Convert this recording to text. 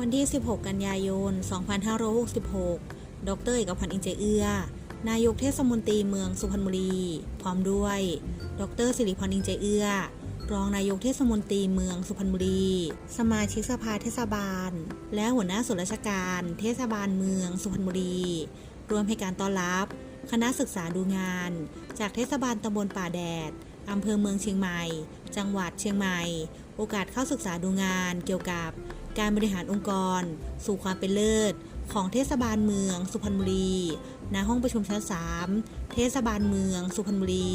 วันที่ 16 กันยายน 2566 ดรเอกพันธ์อินเจเอื้อนายกเทศมนตรีเมืองสุพรรณบุรี พร้อมด้วย ดรสิริพรอินเจเอื้อรองนายกเทศมนตรีเมืองสุพรรณบุรี สมาชิกสภาเทศบาล และหัวหน้าส่วนราชการ เทศบาลเมืองสุพรรณบุรีรวมให้การต้อนรับ คณะศึกษาดูงาน จากเทศบาลตำบลป่าแดด อำเภอเมืองเชียงใหม่ จังหวัดเชียงใหม่ โอกาสเข้าศึกษาดูงานเกี่ยวกับการบริหารองค์กร สู่ความเป็นเลิศ ของเทศบาลเมือง สุพรรณบุรี ณ ห้องประชุมชั้น 3 เทศบาลเมือง สุพรรณบุรี